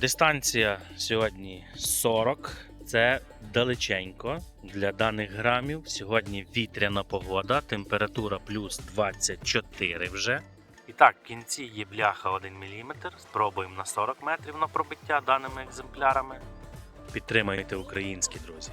Дистанція сьогодні 40. Це далеченько для даних грамів. Сьогодні вітряна погода, температура плюс 24 вже. І так, в кінці є бляха 1 мм. Спробуємо на 40 метрів на пробиття даними екземплярами. Підтримайте українські друзі.